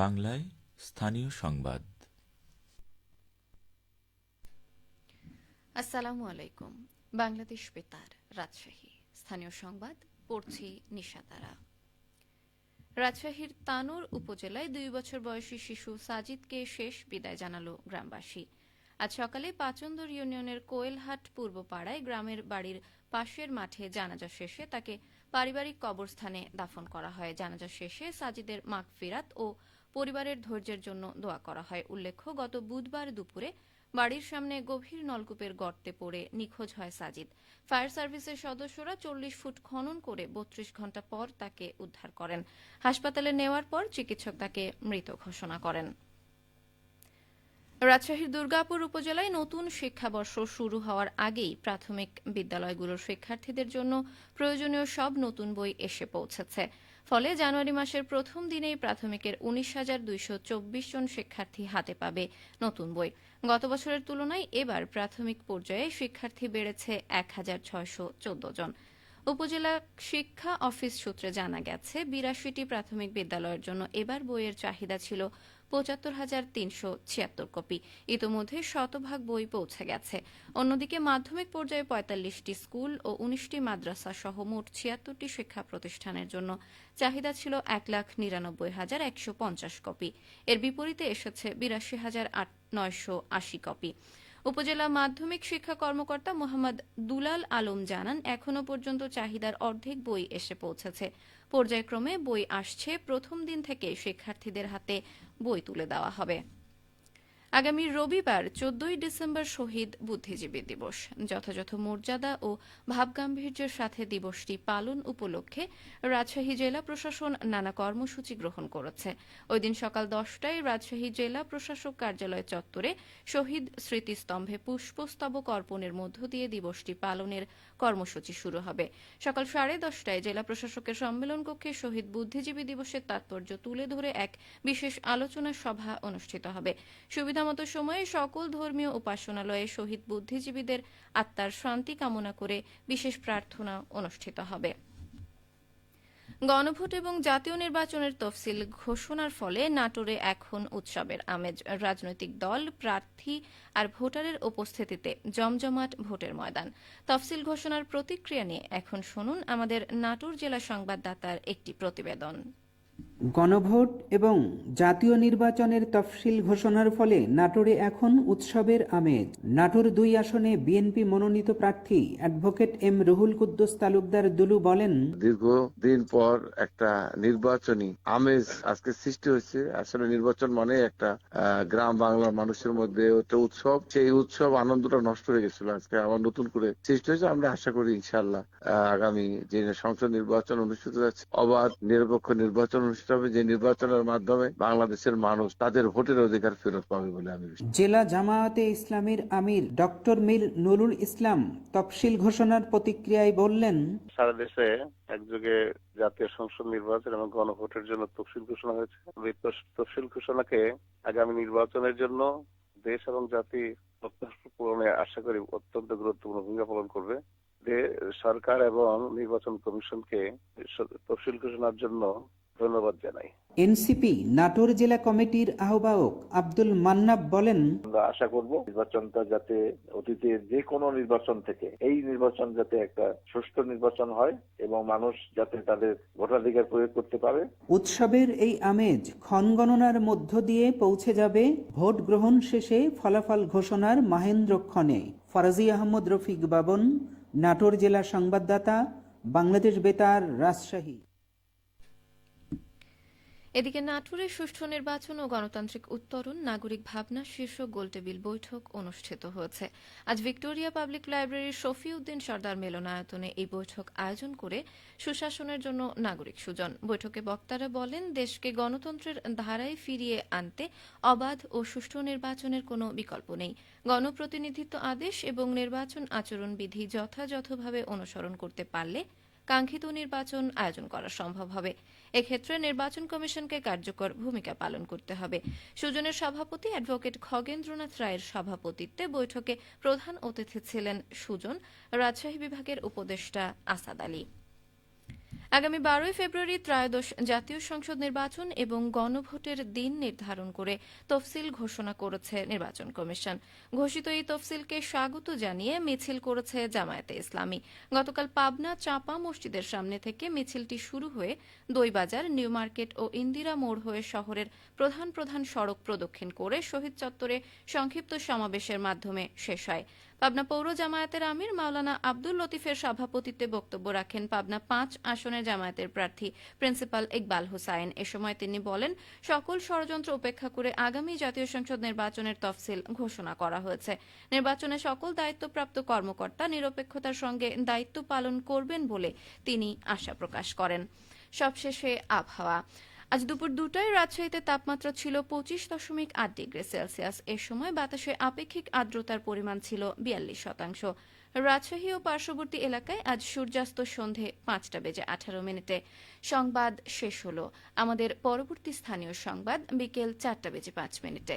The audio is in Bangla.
বাংলায় স্থানীয় সংবাদ। আসসালামু আলাইকুম। বাংলাদেশ বেতার, রাজশাহী। স্থানীয় সংবাদ, পড়ছি নিশাতারা। রাজশাহীর তানোর উপজেলায় দুই বছর বয়সী শিশু সাজিদকে শেষ বিদায় জানালো গ্রামবাসী। আজ সকালে পাচন্দর ইউনিয়নের কোয়েলহাট পূর্বপাড়ায় গ্রামের বাড়ির পাশের মাঠে জানাজা শেষে তাকে পারিবারিক কবরস্থানে দাফন করা হয়। জানাজা শেষে সাজিদের মাগফিরাত ও পরিবারের ধৈর্যের জন্য দোয়া করা হয়। উল্লেখ্য, গত বুধবার দুপুরে বাড়ির সামনে গভীর নলকূপের গর্তে পড়ে নিখোঁজ হয় সাজিদ। ফায়ার সার্ভিসের সদস্যরা চল্লিশ ফুট খনন করে বত্রিশ ঘণ্টা পর তাকে উদ্ধার করেন। হাসপাতালে নেওয়ার পর চিকিৎসক তাকে মৃত ঘোষণা করেন। রাজশাহীর দুর্গাপুর উপজেলায় নতুন শিক্ষাবর্ষ শুরু হওয়ার আগেই প্রাথমিক বিদ্যালয়গুলোর শিক্ষার্থীদের জন্য প্রয়োজনীয় সব নতুন বই এসে পৌঁছেছে। ফলে জানুয়ারি মাসের প্রথম দিনেই প্রাথমিকের উনিশ হাজার দুইশো চব্বিশ জন শিক্ষার্থী হাতে পাবে নতুন বই। গত বছরের তুলনায় এবার প্রাথমিক পর্যায়ে শিক্ষার্থী বেড়েছে এক হাজার ছয়শো চোদ্দ জন। উপজেলা শিক্ষা অফিস সূত্রে জানা গেছে, বিরাশিটি প্রাথমিক বিদ্যালয়ের জন্য এবার বইয়ের চাহিদা ছিল পঁচাত্তর হাজার তিনশো ছিয়াত্তর কপি। ইতোমধ্যে শতভাগ বই পৌঁছে গেছে। অন্যদিকে মাধ্যমিক পর্যায়ে পঁয়তাল্লিশটি স্কুল ও উনিশটি মাদ্রাসা সহ মোট ছিয়াত্তরটি শিক্ষা প্রতিষ্ঠানের জন্য চাহিদা ছিল এক লাখ নিরানব্বই হাজার একশো পঞ্চাশ কপি। এর বিপরীতে এসেছে বিরাশি হাজার আট নয়শো আশি কপি। উপজেলা মাধ্যমিক শিক্ষা কর্মকর্তা মোহাম্মদ দুলাল আলম জানান এখনও পর্যন্ত চাহিদার অর্ধেক বই এসে পৌঁছেছে। পর্যায়ক্রমে বই আসছে, প্রথম দিন থেকে শিক্ষার্থীদের হাতে বই তুলে দেওয়া হবে। আগামী রবিবার চোদ্দই ডিসেম্বর শহীদ বুদ্ধিজীবী দিবস। যথাযথ মর্যাদা ও ভাবগাম্ভীর্যের সাথে দিবসটি পালন উপলক্ষে রাজশাহী জেলা প্রশাসন নানা কর্মসূচি গ্রহণ করেছে। ওই দিন সকাল দশটায় রাজশাহী জেলা প্রশাসক কার্যালয় চত্বরে শহীদ স্মৃতিস্তম্ভে পুষ্পস্তবক অর্পণের মধ্য দিয়ে দিবসটি পালনের কর্মসূচি শুরু হবে। সকাল সাড়ে দশটায় জেলা প্রশাসকের সম্মেলন কক্ষে শহীদ বুদ্ধিজীবী দিবসের তাৎপর্য তুলে ধরে এক বিশেষ আলোচনা সভা অনুষ্ঠিত হবে। সুবিধামতো সময়ে সকল ধর্মীয় উপাসনালয়ে শহীদ বুদ্ধিজীবীদের আত্মার শান্তি কামনা করে বিশেষ প্রার্থনা অনুষ্ঠিত হবে। গণভোট এবং জাতীয় নির্বাচনের তফসিল ঘোষণার ফলে নাটোরে এখন উৎসবের আমেজ। রাজনৈতিক দল, প্রার্থী আর ভোটারের উপস্থিতিতে জমজমাট ভোটের ময়দান। তফসিল ঘোষণার প্রতিক্রিয়া নিয়ে এখন শুনুন আমাদের নাটোর জেলা সংবাদদাতার একটি প্রতিবেদন। গণভোট এবং জাতীয় নির্বাচনের তফসিল ঘোষণার ফলে নাটোরে এখন উৎসবের আমেজ। নাটোর দুই আসনে বিএনপি মনোনীত প্রার্থী অ্যাডভোকেট এম রুহুল কুদ্দুস তালুকদার দুলু বলেন দীর্ঘ দিন পর একটা নির্বাচনী আমেজ আজকে সৃষ্টি হয়েছে। আসলে নির্বাচন মানে একটা গ্রাম বাংলার মানুষের মধ্যে একটা উৎসব। সেই উৎসব আনন্দটা নষ্ট হয়ে গেছিল। আজকে আবার নতুন করে সৃষ্টি হয়েছে। আমরা আশা করি ইনশাল্লাহ আগামী যে সংসদ নির্বাচন অনুষ্ঠিত যাচ্ছে অবাধ নিরপেক্ষ নির্বাচন অনুষ্ঠিত হবে যে নির্বাচনের মাধ্যমে বাংলাদেশের মানুষ তাদের ভোটের অধিকার ফেরত পাবে বলে আমি জেলা জামায়াতে ইসলামীর আমির ডক্টর মীর নুরুল ইসলাম তফসিল ঘোষণার প্রতিক্রিয়ায় বললেন সারা দেশে একযোগে জাতীয় সংসদ নির্বাচন এবং গণভোটের জন্য তফসিল ঘোষণা হয়েছে। তফসিল ঘোষণাকে আগামী নির্বাচনের জন্য দেশ এবং জাতি প্রত্যাশা পূরণে আশা করি অত্যন্ত গুরুত্বপূর্ণ ভূমিকা পালন করবে। সরকার এবং নির্বাচন কমিশনকে তফসিল ঘোষণার জন্য ধন্যবাদ জানাই। এনসিপি নাটোর জেলা কমিটির আহ্বায়ক আব্দুল মান্নাব বলেন আমরা আশা করব নির্বাচনটা যাতে অতীতের যে কোনো নির্বাচন থেকে এই নির্বাচন যাতে একটা সুষ্ঠু নির্বাচন হয় এবং মানুষ যাতে তাদের ভোটাধিকার প্রয়োগ করতে পারে। উৎসবের এই আমেজ ক্ষণগণনার মধ্য দিয়ে পৌঁছে যাবে ভোট গ্রহণ শেষে ফলাফল ঘোষণার মাহেন্দ্রক্ষণে ফরাজি আহমদ রফিক বাবন নাটোর জেলা সংবাদদাতা বাংলাদেশ বেতার রাজশাহী। এদিকে নাটোরে সুষ্ঠু নির্বাচন ও গণতান্ত্রিক উত্তরণ, নাগরিক ভাবনা শীর্ষক গোলটেবিল বৈঠক অনুষ্ঠিত হয়েছে। আজ ভিক্টোরিয়া পাবলিক লাইব্রেরির শফিউদ্দিন সর্দার মিলনায়তনে এই বৈঠক আয়োজন করে সুশাসনের জন্য নাগরিক সুজন। বৈঠকে বক্তারা বলেন, দেশকে গণতন্ত্রের ধারায় ফিরিয়ে আনতে অবাধ ও সুষ্ঠু নির্বাচনের কোনো বিকল্প নেই। গণপ্রতিনিধিত্ব আদেশ এবং নির্বাচন আচরণবিধি যথাযথভাবে অনুসরণ করতে পারলে কাঙ্ক্ষিত নির্বাচন আয়োজন করা সম্ভব হবে। এক্ষেত্রে নির্বাচন কমিশনকে কার্যকর ভূমিকা পালন করতে হবে। সুজনের সভাপতি অ্যাডভোকেট খগেন্দ্রনাথ রায়ের সভাপতিত্বে বৈঠকে প্রধান অতিথি ছিলেন সুজন, রাজশাহী বিভাগের উপদেষ্টা আসাদ আলী। আগামী বারোই ফেব্রুয়ারি ত্রয়োদশ জাতীয় সংসদ নির্বাচন এবং গণভোটের দিন নির্ধারণ করে তফসিল ঘোষণা করেছে নির্বাচন কমিশন। ঘোষিত এই তফসিলকে স্বাগত জানিয়ে মিছিল করেছে জামায়াতে ইসলামী। গতকাল পাবনা চাপা মসজিদের সামনে থেকে মিছিলটি শুরু হয়ে দইবাজার, নিউ মার্কেট ও ইন্দিরা মোড় হয়ে শহরের প্রধান প্রধান সড়ক প্রদক্ষিণ করে শহীদ চত্বরে সংক্ষিপ্ত সমাবেশের মাধ্যমে শেষ হয়। পাবনা পৌর জামায়াতের আমির মাওলানা আব্দুল লতিফের সভাপতিত্বে বক্তব্য রাখেন পাবনা পাঁচ আসনের জামায়াতের প্রার্থী প্রিন্সিপাল ইকবাল হুসাইন। এ সময় তিনি বলেন, সকল ষড়যন্ত্র উপেক্ষা করে আগামী জাতীয় সংসদ নির্বাচনের তফসিল ঘোষণা করা হয়েছে। নির্বাচনে সকল দায়িত্বপ্রাপ্ত কর্মকর্তা নিরপেক্ষতার সঙ্গে দায়িত্ব পালন করবেন বলে তিনি আশা প্রকাশ করেন। সবশেষে আবহাওয়া। আজ দুপুর দুটায় রাজশাহীতে তাপমাত্রা ছিল পঁচিশ দশমিক আট ডিগ্রি সেলসিয়াস। এ সময় বাতাসে আপেক্ষিক আর্দ্রতার পরিমাণ ছিল বিয়াল্লিশ শতাংশ। রাজশাহী ও পার্শ্ববর্তী এলাকায় আজ সূর্যাস্ত সন্ধে পাঁচটা বেজে আঠারো মিনিটে। সংবাদ শেষ হল। আমাদের পরবর্তী স্থানীয় সংবাদ বিকেল চারটা বেজে পাঁচ মিনিটে।